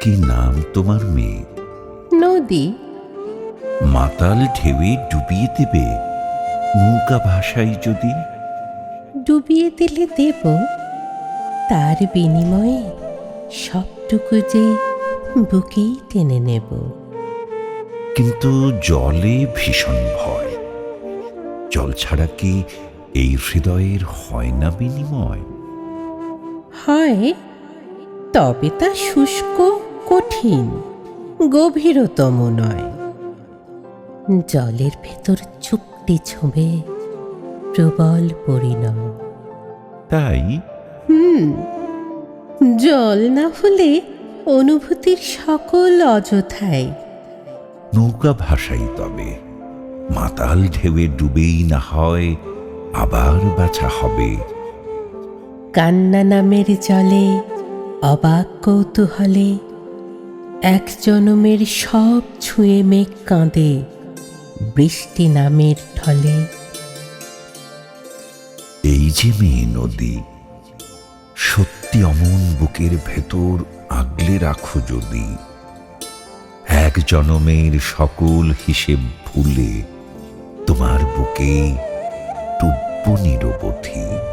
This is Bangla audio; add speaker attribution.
Speaker 1: কি নাম তোমার মেয়ে?
Speaker 2: নদী।
Speaker 1: মাতাল ঢেউয়ে ডুবিয়ে দেবে নৌকা ভাষাই যদি?
Speaker 2: ডুবিয়ে দিলে দেব। তার বিনিময়ে সবটুকু যে বুকেই টেনে নেব।
Speaker 1: কিন্তু জলে ভীষণ ভয়। জল ছাড়া কি এই হৃদয়ের হয় না বিনিময়?
Speaker 2: হয় তবে তা শুষ্ক কঠিন গভীরতম নয়। জলের ভেতর চুপটি ছুঁবে প্রবল পরিণয়
Speaker 1: তাই?
Speaker 2: হুম জল না হলে অনুভূতির সকল অযথায়
Speaker 1: নৌকা ভাষাই তবে মাতাল ঢেউয়ে ডুবেই না হয় আবার বাছা হবে।
Speaker 2: কান্না নামের জলে অবাক কৌতূহলে এক জনমের সব ছুঁয়ে মেঘ কাঁদে, বৃষ্টি নামের ঢলে।
Speaker 1: এই যে মেয়ে নদী, সত্যি অমন বুকের ভেতর আগলে রাখো যদি। এক জনমের সকল হিসেব ভুলে তোমার বুকে টুব্য নিরবধি।